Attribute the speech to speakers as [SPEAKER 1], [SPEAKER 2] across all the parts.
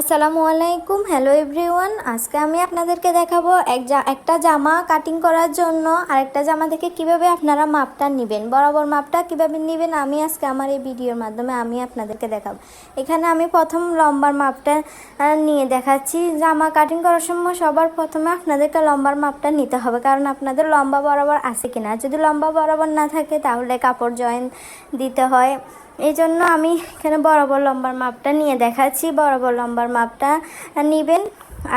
[SPEAKER 1] আসসালামু আলাইকুম hello everyone আজকে আমি আপনাদেরকে দেখাবো এক একটা জামা কাটিং করার জন্য। আরেকটা জামা থেকে কীভাবে আপনারা মাপটা নেবেন, বরাবর মাপটা কীভাবে নেবেন, আমি আজকে আমার এই ভিডিওর মাধ্যমে আমি আপনাদেরকে দেখাবো। এখানে আমি প্রথম লম্বার মাপটা নিয়ে দেখাচ্ছি। জামা কাটিং করার সময় সবার প্রথমে আপনাদেরকে লম্বার মাপটা নিতে হবে, কারণ আপনাদের লম্বা বরাবর আছে কিনা। যদি লম্বা বরাবর না থাকে, তাহলে কাপড় জয়েন দিতে হয়। এই জন্য আমি এখানে বরাবর লম্বার মাপটা নিয়ে দেখাচ্ছি। বরাবর লম্বার মাপটা নেবেন।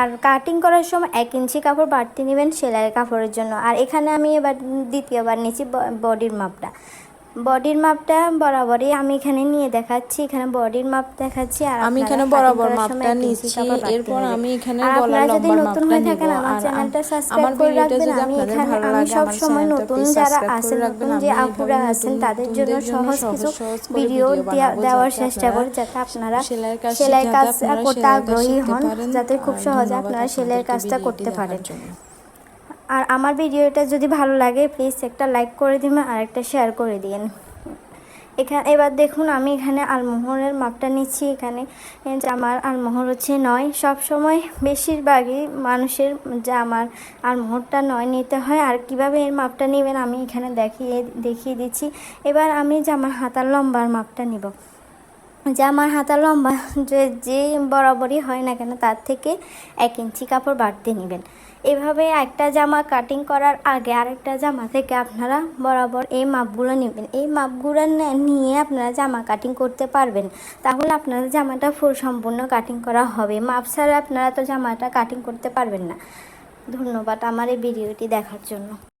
[SPEAKER 1] আর কাটিং করার সময় এক ইঞ্চি কাপড় বাড়তি নেবেন সেলাইয়ের কাপড়ের জন্য। আর এখানে আমি এবার দ্বিতীয়বার নিয়েছি বডির মাপটা। বডির মাপটা বরাবরই আমি এখানে নিয়ে দেখাচ্ছি এখানে বডির মাপ দেখাচ্ছি আর
[SPEAKER 2] আমি এখানে বরাবর মাপটা নিচ্ছি এরপর। আমি এখানে গলার
[SPEAKER 1] আপনারা যদি নতুন
[SPEAKER 2] মাপটা
[SPEAKER 1] হয়ে
[SPEAKER 2] নিব।
[SPEAKER 1] থাকেন আমার
[SPEAKER 2] আর
[SPEAKER 1] চ্যানেলটা
[SPEAKER 2] আম-
[SPEAKER 1] সাবস্ক্রাইব
[SPEAKER 2] আমার
[SPEAKER 1] করে
[SPEAKER 2] ভিডিওটা যদি আপনাদের
[SPEAKER 1] এখানে
[SPEAKER 2] ভালো
[SPEAKER 1] আমি
[SPEAKER 2] লাগে
[SPEAKER 1] সব সময় নতুন যারা আছেন নতুন যে আপুরা আছেন তাদের জন্য সহজ কিছু ভিডিও দেওয়ার চেষ্টা করি যাতে আপনারা
[SPEAKER 2] সেলাইয়ের
[SPEAKER 1] সেলাই কাজ করতে আগ্রহী হন যাতে খুব সহজে আপনারা সেলাই
[SPEAKER 2] আপনাদেরকে
[SPEAKER 1] কাজটা করতে পারেন। আর আমার ভিডিওটা যদি ভালো লাগে প্লিজ একটা লাইক করে দিবেন আর একটা শেয়ার করে দিন এখানে এবার দেখুন আমি এখানে আলমোহরের মাপটা নিচ্ছি। এখানে জামার আলমোহর হচ্ছে নয়। সব সময় বেশিরভাগই মানুষের জামার আলমোহরটা নয় নিতে হয়। আর কীভাবে এর মাপটা নেবেন আমি এখানে দেখিয়ে দেখিয়ে দিচ্ছি। এবার আমি জামার হাতার লম্বার মাপটা নিব। যে আমার হাতা লম্বা, যে যে বরাবরই হয় না কেন, তার থেকে এক ইঞ্চি কাপড় বাড়তে নেবেন। এভাবে একটা জামা কাটিং করার আগে আরেকটা জামা থেকে আপনারা বরাবর এই মাপগুলো নেবেন। এই মাপগুলো নিয়ে আপনারা জামা কাটিং করতে পারবেন। তাহলে আপনাদের জামাটা ফুল সম্পূর্ণ কাটিং করা হবে। মাপ ছাড়া আপনারা তো জামাটা কাটিং করতে পারবেন না। ধন্যবাদ আমার এই ভিডিওটি দেখার জন্য।